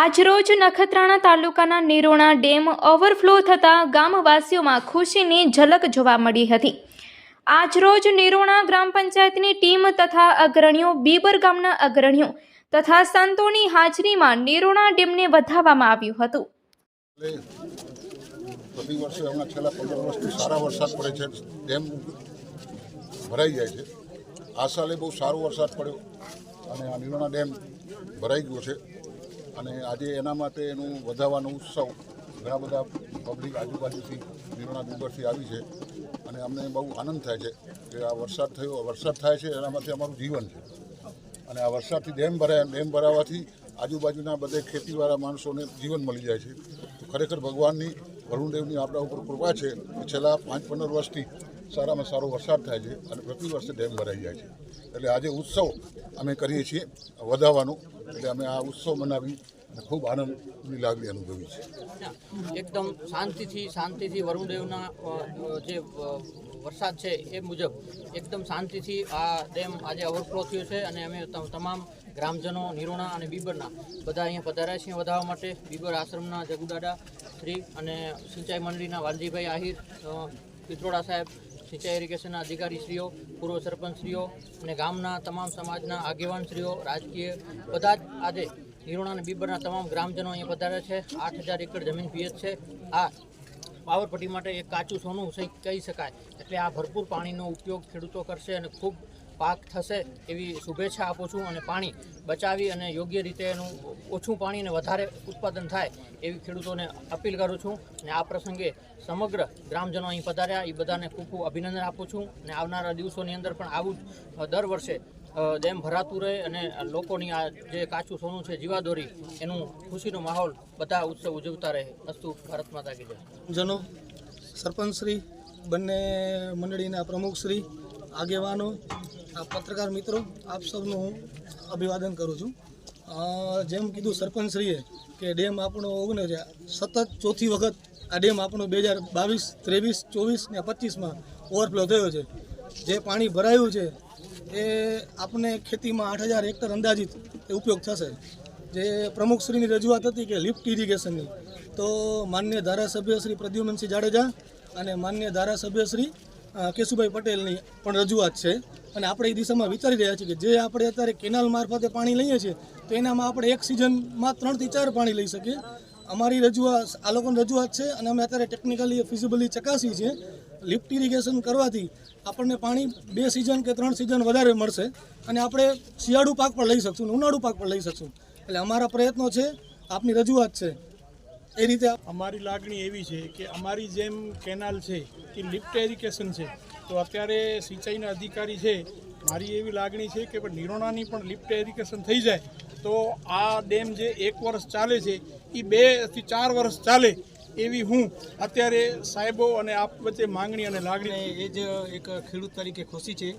આજરોજ નખત્રાણા તાલુકાના નિરોણા dam overflow થતાં ગામવાસીઓમાં ખુશીની ઝલક જોવા મળી હતી. આજરોજ નિરોણા ગ્રામ પંચાયતની ટીમ તથા અગ્રણીઓ, બીબર ગામના અગ્રણીઓ તથા સંતોની હાજરીમાં નિરોણા ડેમને વધાવવામાં આવ્યું હતું. પ્રતિ વર્ષે હમણાં છેલ્લા પંદર વર્ષથી સારા વરસાદ પડે છે. ડેમ ભરાઈ જાય છે. આ સાલે બહુ સારો વરસાદ પડ્યો અને આ નિરોણા ડેમ ભરાઈ ગયો છે. અને આજે એના માટે એનું વધારવાનો ઉત્સવ ઘણા બધા પબ્લિક આજુબાજુથી નિરોણા ડુંગરથી આવી છે. અને અમને બહુ આનંદ થાય છે કે આ વરસાદ થયો. વરસાદ થાય છે એનામાંથી અમારું જીવન છે. અને આ વરસાદથી ડેમ ભરાય, ડેમ ભરાવાથી આજુબાજુના બધે ખેતીવાળા માણસોને જીવન મળી જાય છે. ખરેખર ભગવાનની, વરુણદેવની આપણા ઉપર કૃપા છે છેલ્લા પાંચ પંદર વર્ષથી સારામાં સારો વરસાદ થાય છે અને પ્રતિ વર્ષે ડેમ ભરાઈ જાય છે. એટલે આજે ઉત્સવ અમે કરીએ છીએ વધાવવાનો. એટલે અમે આ ઉત્સવ મનાવી અને ખૂબ આનંદની લાગણી અનુભવી છે. એકદમ શાંતિથી શાંતિથી વરુણદેવના જે વરસાદ છે એ મુજબ એકદમ શાંતિથી આ ડેમ આજે ઓવરફ્લો થયો છે અને અમે તમામ ગ્રામજનો, નિરોણા અને બીબરના બધા અહીંયા પધાર્યા છીએ વધારવા માટે. બીબર આશ્રમના જગુદાડા શ્રી અને સિંચાઈ મંડળીના વાલજીભાઈ આહિર પિત્રોડા સાહેબ સિંચાઈ ઇરિગેશનના અધિકારીશ્રીઓ, પૂર્વ સરપંચશ્રીઓ અને ગામના તમામ સમાજના આગેવાનશ્રીઓ, રાજકીય બધા જ આજે નિરોણા અને બીબરના તમામ ગ્રામજનો અહીંયા પધાર્યા છે. આઠ હજાર એકર જમીન પીએચ છે. આ પાવરપટ્ટી માટે એક કાચું સોનું કહી શકાય. એટલે આ ભરપૂર પાણીનો ઉપયોગ ખેડૂતો કરશે અને ખૂબ પાક થશે એવી શુભેચ્છા આપું છું અને પાણી બચાવી અને યોગ્ય રીતે એનું ઓછું પાણી અને વધારે ઉત્પાદન થાય એવી ખેડૂતોને અપીલ કરું છું. અને આ પ્રસંગે સમગ્ર ગ્રામજનો અહીં પધાર્યા. એ બધાને ખૂબ ખૂબ અભિનંદન આપું છું. અને આવનારા દિવસોની અંદર પણ આવું દર વર્ષે ડેમ ભરાતું રહે અને લોકોની આ જે કાચું સોનું છે, જીવાદોરી, એનું ખુશીનો માહોલ બધા ઉત્સવ ઉજવતા રહે. અસ્તુ ભારત માતા કી જય. જનો, સરપંચશ્રી, બંને મંડળીના પ્રમુખશ્રી, આગેવાનો, આ પત્રકાર મિત્રો, આપ સૌનું હું અભિવાદન કરું છું. જેમ કીધું સરપંચશ્રીએ કે ડેમ આપણો ઓગણ સતત ચોથી વખત આ ડેમ આપણો બે હજાર બાવીસ, ત્રેવીસ, ચોવીસ ને પચીસમાં ઓવરફ્લો થયો છે. જે પાણી ભરાયું છે એ આપણને ખેતીમાં આઠ હજાર હેક્ટર અંદાજિત ઉપયોગ થશે. જે પ્રમુખશ્રીની રજૂઆત હતી કે લિફ્ટ ઇરિગેશનની તો માન્ય ધારાસભ્ય શ્રી પ્રદ્યુમનસિંહ જાડેજા અને માન્ય ધારાસભ્ય શ્રી કેશુભાઈ પટેલની પણ રજૂઆત છે. અને આપણે એ દિશામાં વિચારી રહ્યા છીએ કે જે આપણે અત્યારે કેનાલ મારફતે પાણી લઈએ છીએ, તો એનામાં આપણે એક સિઝનમાં ત્રણથી ચાર પાણી લઈ શકીએ. અમારી રજૂઆત, આ લોકોની રજૂઆત છે અને અમે અત્યારે ટેકનિકલી ફિઝિબલી ચકાસી છે લિફ્ટ ઇરિગેશન કરવાથી આપણને પાણી બે સિઝન કે ત્રણ સિઝન વધારે મળશે અને આપણે શિયાળુ પાક પણ લઈ શકશું અને ઉનાળુ પાક પણ લઈ શકશું. એટલે અમારા પ્રયત્નો છે, આપની રજૂઆત છે, એ રીતે અમારી લાગણી એવી છે કે અમારી જેમ કેનાલ છે કે લિફ્ટ એરિકેશન છે, તો અત્યારે સિંચાઈના અધિકારી છે, મારી એવી લાગણી છે કે નિરોણાની પણ લિફ્ટ એરિકેશન થઈ જાય, તો આ ડેમ જે એક વર્ષ ચાલે છે એ બેથી ચાર વર્ષ ચાલે એવી હું અત્યારે સાહેબો અને આપ વચ્ચે માંગણી અને લાગણી એ જ એક ખેડૂત તરીકે ખુશી છે.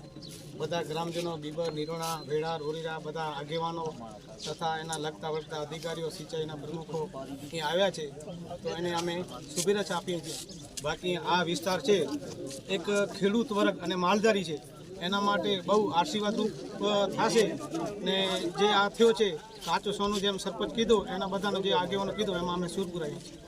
બધા ગ્રામજનો, બીબર, નિરોણા, વેડા, રોરીરા, બધા આગેવાનો તથા એના લગતા વળગતા અધિકારીઓ, સિંચાઈના પ્રમુખો અહીં આવ્યા છે. તો એને અમે શુભેચ્છા આપીએ છીએ. બાકી આ વિસ્તાર છે, એક ખેડૂત વર્ગ અને માલધારી છે. એના માટે બહુ આશીર્વાદરૂપ થશે. ને જે આ થયો છે કાચો સોનું જેમ સરપંચ કીધું, એના બધાનો જે આગેવાનો કીધું, એમાં અમે સુર પુરાઈએ છીએ.